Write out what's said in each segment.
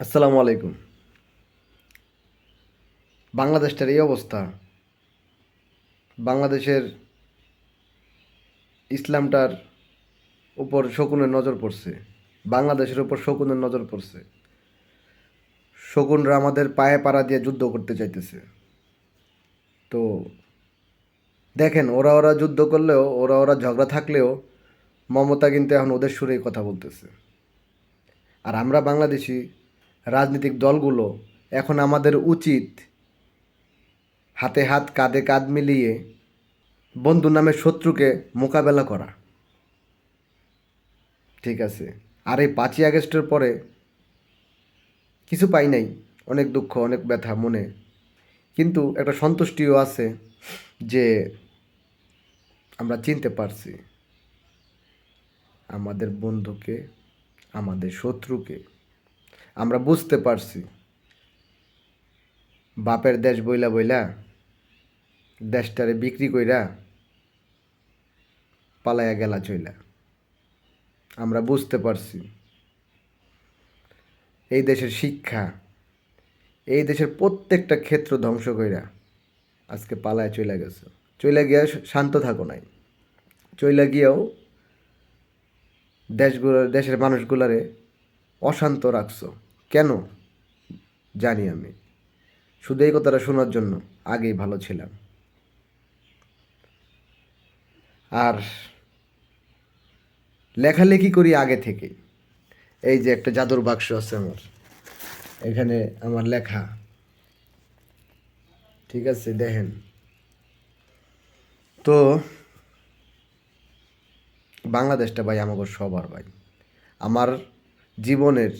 আসসালামু আলাইকুম। বাংলাদেশটার এই অবস্থা, বাংলাদেশের ইসলামটার উপর শকুনের নজর পড়ছে, বাংলাদেশের উপর শকুনের নজর পড়ছে। শকুনরা আমাদের পায়ে পাড়া দিয়ে যুদ্ধ করতে চাইতেছে। তো দেখেন, ওরা ওরা যুদ্ধ করলেও, ওরা ওরা ঝগড়া থাকলেও মমতা কিন্তু এখন ওদের সুরেই কথা বলতেছে। আর আমরা বাংলাদেশি রাজনৈতিক দলগুলো এখন আমাদের উচিত হাতে হাত, কাঁধে কাঁধ মিলিয়ে বন্ধু নামে শত্রুকে মোকাবেলা করা। ঠিক আছে। আর এই পাঁচই আগস্টের পরে কিছু পাই নাই, অনেক দুঃখ, অনেক ব্যথা মনে। কিন্তু একটা সন্তুষ্টিও আছে যে আমরা চিনতে পারছি। আমাদের বন্ধুকে, আমাদের শত্রুকে আমরা বুঝতে পারছি। বাপের দেশ বইলা বইলা দেশটারে বিক্রি কইরা পালায়া গেলা চইলা। আমরা বুঝতে পারছি। এই দেশের শিক্ষা, এই দেশের প্রত্যেকটা ক্ষেত্র ধ্বংস কইরা আজকে পালায় চইলা গেছে। চইলা গিয়া শান্ত থাকো নাই। চইলা গিয়েও দেশগুলো, দেশের মানুষগুলারে অশান্ত রাখছো। কেন? জানি আমি। শুধু এই কথাটা শোনার জন্য আগেই ভালো ছিলাম। আর লেখালেখি করি আগে থেকে এই যে একটা জাদুর বাক্স আছে আমার। এখানে আমার লেখা। ঠিক আছে, দেখেন। তো, বাংলাদেশটা ভাই আমাকে সবার ভাই। আমার জীবনের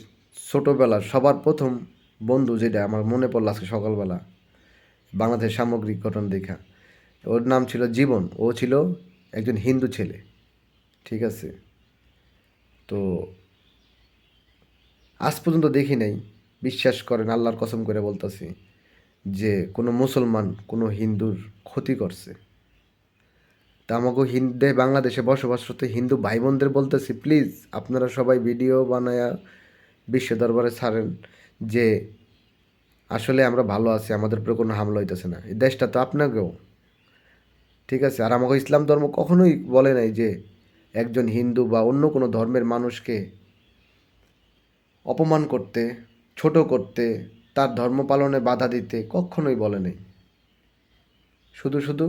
ছোটোবেলার সবার প্রথম বন্ধু যেটা আমার মনে পড়ল আজকে সকালবেলা বাংলাদেশ সামগ্রিক ঘটনা দেখা। ওর নাম ছিল জীবন, ও ছিল একজন হিন্দু ছেলে, ঠিক আছে? তো আজ পর্যন্ত দেখি নাই, বিশ্বাস করেন, আল্লাহর কসম করে বলতেছি যে কোনো মুসলমান কোনো হিন্দুর ক্ষতি করছে। তা আমাকে হিন্দে, বাংলাদেশে বসবাসরত হিন্দু ভাই বোনদের বলতেছি, প্লিজ, আপনারা সবাই ভিডিও বানায়া বিশ্ব দরবারে ছাড়েন যে আসলে আমরা ভালো আছি, আমাদের উপরে কোনো হামলা হইতেছে না। এই দেশটা তো আপনাকেও। ঠিক আছে, আর আমাকে ইসলাম ধর্ম কখনোই বলে নাই যে একজন হিন্দু বা অন্য কোনো ধর্মের মানুষকে অপমান করতে, ছোট করতে, তার ধর্ম পালনে বাধা দিতে কখনোই বলে নেই। শুধু শুধু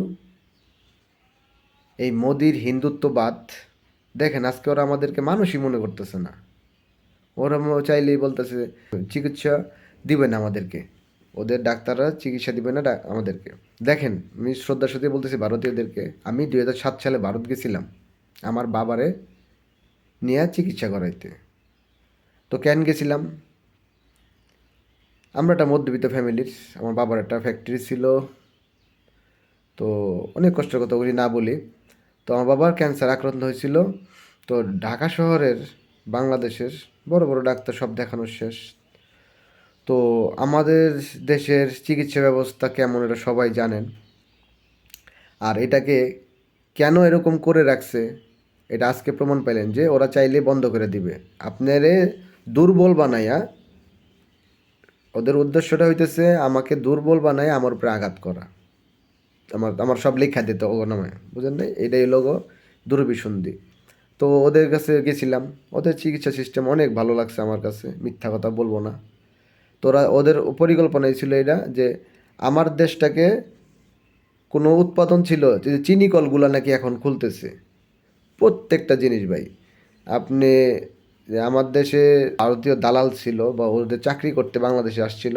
এই মোদির হিন্দুত্ববাদ, দেখেন আজকে ওরা আমাদেরকে মানুষই মনে করতেছে না। ওরা চাইলেই বলতেছে, চিকিৎসা দিবে না আমাদেরকে। ওদের ডাক্তাররা চিকিৎসা দিবে না আমাদেরকে। দেখেন, আমি শ্রদ্ধার সাথে বলতেছি ভারতীয়দেরকে, আমি দুই হাজার সাত সালে ভারত গেছিলাম, আমার বাবারে নিয়ে চিকিৎসা করাইতে। তো কেন গেছিলাম? আমরা একটা মধ্যবিত্ত ফ্যামিলির, আমার বাবার একটা ফ্যাক্টরি ছিল। তো অনেক কষ্টের কথা বলি না বলি তো আমার বাবার ক্যান্সার আক্রান্ত হয়েছিল। তো ঢাকা শহরের বাংলাদেশের বড় বড় ডাক্তার সব দেখানো শেষ। তো আমাদের দেশের চিকিৎসা ব্যবস্থা কেমন এটা সবাই জানেন। আর এটাকে কেন এরকম করে রাখছে, এটা আজকে প্রমাণ পাইলেন যে ওরা চাইলে বন্ধ করে দিবে। আপনারে দুর্বল বানাইয়া ওদের উদ্দেশ্যটা হইতেছে আমাকে দুর্বল বানায় আমার উপরে আঘাত করা। আমার আমার সব লেখা দিত ও নামে, বুঝেন নাই? এটাই লোগো দুর্বিসন্ধি তো ওদের কাছে গেছিলাম, ওদের চিকিৎসা সিস্টেম অনেক ভালো লাগছে আমার কাছে, মিথ্যা কথা বলব না। তোরা, ওদের পরিকল্পনাই ছিল এটা যে আমার দেশটাকে কোনো উৎপাদন ছিল, যে চিনি কলগুলো নাকি এখন খুলতেছে। প্রত্যেকটা জিনিস ভাই, আপনি আমার দেশে ভারতীয় দালাল ছিল বা ওদের চাকরি করতে বাংলাদেশে আসছিল,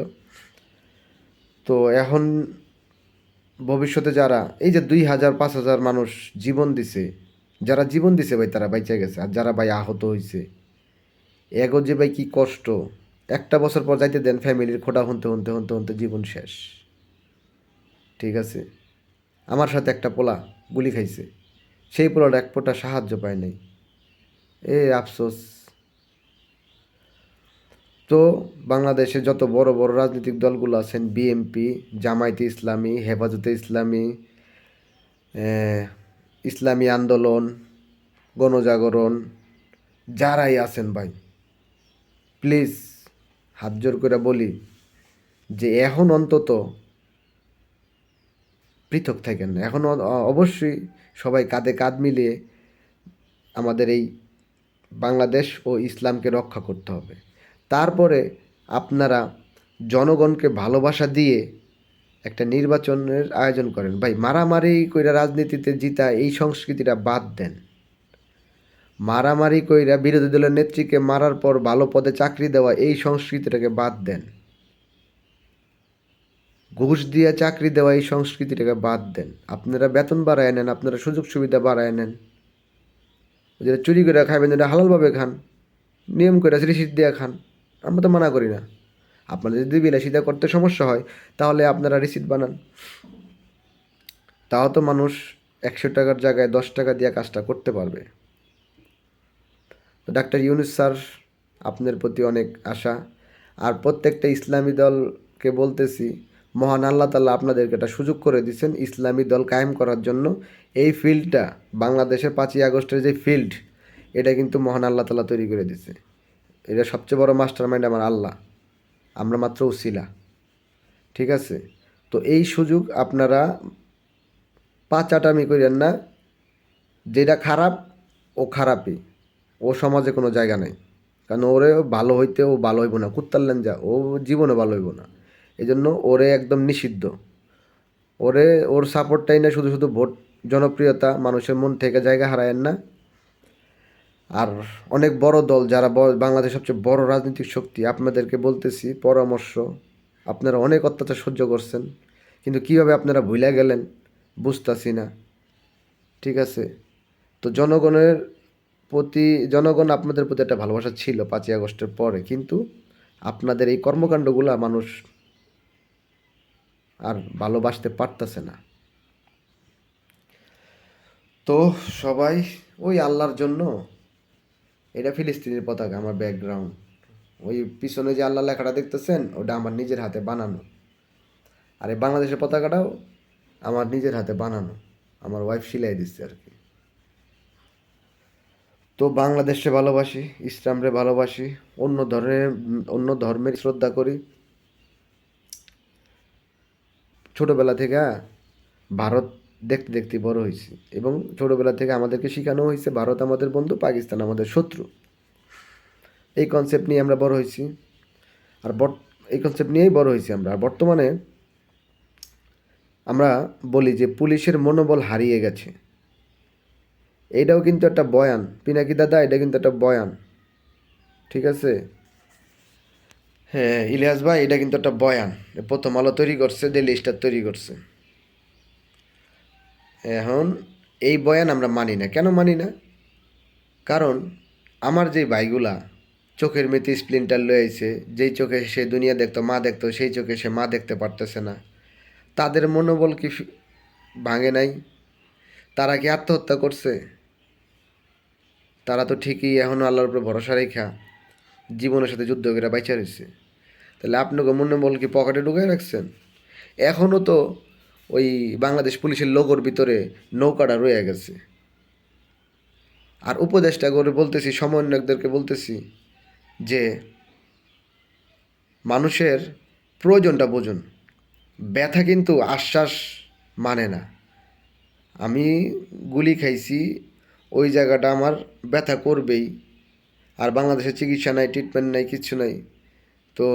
তো এখন ভবিষ্যতে যারা, এই যে দুই হাজার, পাঁচ হাজার মানুষ জীবন দিছে, যারা জীবন দিছে ভাই, তারা বাইচা গেছে। আর যারা ভাই আহত হয়েছে এগো যে ভাই কী কষ্ট। একটা বছর পর যাইতে দেন ফ্যামিলির খোটা হনতে হনতে হনতে হনতে জীবন শেষ। ঠিক আছে? আমার সাথে একটা পোলা গুলি খাইছে। সেই পোলার এক পোটা সাহায্য পায় নাই। এ আফসোস। তো বাংলাদেশে যত বড় বড় রাজনৈতিক দলগুলো আছেন বিএমপি জামায়াতে ইসলামী, হেফাজতে ইসলামী ইসলামী আন্দোলন, গণজাগরণ, যারাই আছেন ভাই, প্লিজ হাত জোর করে বলি যে এখন অন্তত পৃথক থাকেন এখন অবশ্যই সবাই কাঁধে কাঁধ মিলিয়ে আমাদের এই বাংলাদেশ ও ইসলামকে রক্ষা করতে হবে। তারপরে আপনারা জনগণকে ভালোবাসা দিয়ে একটা নির্বাচনের আয়োজন করেন। ভাই, মারামারি কইরা রাজনীতিতে জিতা এই সংস্কৃতিটা বাদ দেন। মারামারি কইরা বিরোধী দলের নেত্রীকে মারার পর ভালো পদে চাকরি দেওয়া এই সংস্কৃতিটাকে বাদ দেন। ঘুষ দিয়ে চাকরি দেওয়া এই সংস্কৃতিটাকে বাদ দেন। আপনারা বেতন বাড়ায় নেন আপনারা সুযোগ সুবিধা বাড়ায় নেন যেটা চুরি করে খাবেন এটা হালালভাবে খান, নিয়ম করে রিসিট দিয়ে খান। আমরা তো মানা করি না। আপনাদের যদি বিলাসিতা করতে সমস্যা হয়, তাহলে আপনারা রিসিট বানান। তাও তো মানুষ একশো টাকার জায়গায় দশ টাকা দিয়ে কাজটা করতে পারবে। তো ডাক্তার ইউনুস স্যার, আপনার প্রতি অনেক আশা। আর প্রত্যেকটা ইসলামী দলকে বলতেছি, মহান আল্লাহ তাল্লাহ আপনাদেরকে একটা সুযোগ করে দিচ্ছেন ইসলামী দল কায়েম করার জন্য। এই ফিল্ডটা বাংলাদেশের পাঁচই আগস্টের যে ফিল্ড এটা কিন্তু মহান আল্লাহ তাল্লাহ তৈরি করে দিচ্ছে এটা সবচেয়ে বড় মাস্টার মাইন্ড আমার আল্লাহ। আমরা মাত্র উসিলা ঠিক আছে? তো এই সুযোগ আপনারা পাচাটামি করেন না। যেটা খারাপ, ও খারাপই। ও সমাজে কোনো জায়গা নেই। কারণ ওরে ভালো হইতে ও ভালো হইব না। কুত্তারলেন যা ও জীবনে ভালো হইব না। এই জন্য ওরে একদম নিষিদ্ধ। ওরে, ওর সাপোর্টটাই না শুধু শুধু ভোট জনপ্রিয়তা, মানুষের মন থেকে জায়গা হারায়েন না। আর অনেক বড় দল যারা ব- বাংলাদেশের সবচেয়ে বড় রাজনৈতিক শক্তি, আপনাদেরকে বলতেছি পরামর্শ, আপনারা অনেক অত্যাচার সহ্য করছেন, কিন্তু কীভাবে আপনারা ভুলে গেলেন বুঝতাছি না। ঠিক আছে? তো জনগণের প্রতি, জনগণ আপনাদের প্রতি একটা ভালোবাসা ছিল পাঁচই আগস্টের পরে, কিন্তু আপনাদের এই কর্মকাণ্ডগুলো মানুষ আর ভালোবাসতে পারতেছে না। তো সবাই ওই আল্লাহর জন্য এটা ফিলিস্তিনের পতাকা, আমার ব্যাকগ্রাউন্ড ওই পিছনে যে আল্লাহ লেখাটা দেখতেছেন, ওটা আমার নিজের হাতে বানানো। আর এই বাংলাদেশের পতাকাটাও আমার নিজের হাতে বানানো। আমার ওয়াইফ সিলাই দিচ্ছে আর কি। তো বাংলাদেশে ভালোবাসি ইসলামরে ভালোবাসি, অন্য ধর্মের অন্য ধর্মের শ্রদ্ধা করি। ছোটবেলা থেকে ভারত দেখতে দেখতে বড় হয়েছি। এবং ছোটবেলা থেকে আমাদেরকে শেখানো হয়েছে, ভারত আমাদের বন্ধু, পাকিস্তান আমাদের শত্রু। এই কনসেপ্ট নিয়ে আমরা বড় হয়েছি। আর বট এই কনসেপ্ট নিয়েই বড় হয়েছি আমরা। আর বর্তমানে আমরা বলি যে পুলিশের মনোবল হারিয়ে গেছে। এইটাও কিন্তু একটা বয়ান। পিনাকি দাদা, এটা কিন্তু একটা বয়ান। ঠিক আছে? হ্যাঁ ইলিয়াস ভাই, এটা কিন্তু একটা বয়ান। প্রথম আলো তৈরি করছে ডেলি স্টার তৈরি করছে। এখন এই বয়ান আমরা মানি না। কেন মানি না? কারণ আমার যে ভাইগুলা চোখের মেথি স্প্লিন্টার লয়ে আইছে, যেই চোখে সে দুনিয়া দেখতো, মা দেখতো, সেই চোখে সে মা দেখতে পারতেছে না। তাদের মনোবল কি ভাঙে নাই? তারা কি আত্মহত্যা করছে? তারা তো ঠিকই এখনও আল্লাহর উপরে ভরসা রেখা জীবনের সাথে যুদ্ধ করে বাইচা রয়েছে তাহলে আপনাকে মনোবল কি পকেটে ঢুকে রাখছেন? এখনও তো ওই বাংলাদেশ পুলিশের লোগোর ভিতরে নৌকাটা রয়ে গেছে। আর উপদেশটা করে বলতেছি, সমন্বয়কদেরকে বলতেছি যে মানুষের প্রয়োজনটা বুঝুন। ব্যথা কিন্তু আশ্বাস মানে না। আমি গুলি খাইছি, ওই জায়গাটা আমার ব্যথা করবেই। আর বাংলাদেশে চিকিৎসা নাই ট্রিটমেন্ট নাই কিচ্ছু নাই। তো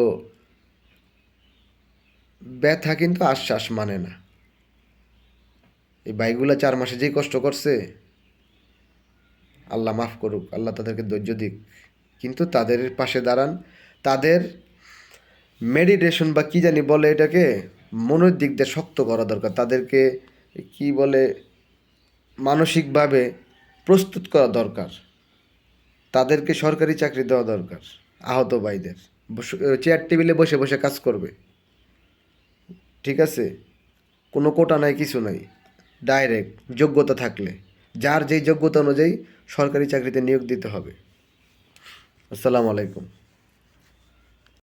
ব্যথা কিন্তু আশ্বাস মানে না। এই বাইকগুলা চার মাসে যেই কষ্ট করছে, আল্লাহ মাফ করুক, আল্লাহ তাদেরকে ধৈর্য দিক। কিন্তু তাদের পাশে দাঁড়ান, তাদের মেডিটেশন বা কি জানি বলে এটাকে, মনের দিক দিয়ে শক্ত করা দরকার। তাদেরকে কি বলে, মানসিকভাবে প্রস্তুত করা দরকার। তাদেরকে সরকারি চাকরি দেওয়া দরকার, আহত ভাইদের। চেয়ার টেবিলে বসে বসে কাজ করবে। ঠিক আছে? কোনো কোটা নাই, কিছু নাই। ডাইরেক্ট যোগ্যতা থাকলে যার যেই যোগ্যতা অনুযায়ী সরকারি চাকরিতে নিয়োগ দিতে হবে। আসসালামু আলাইকুম।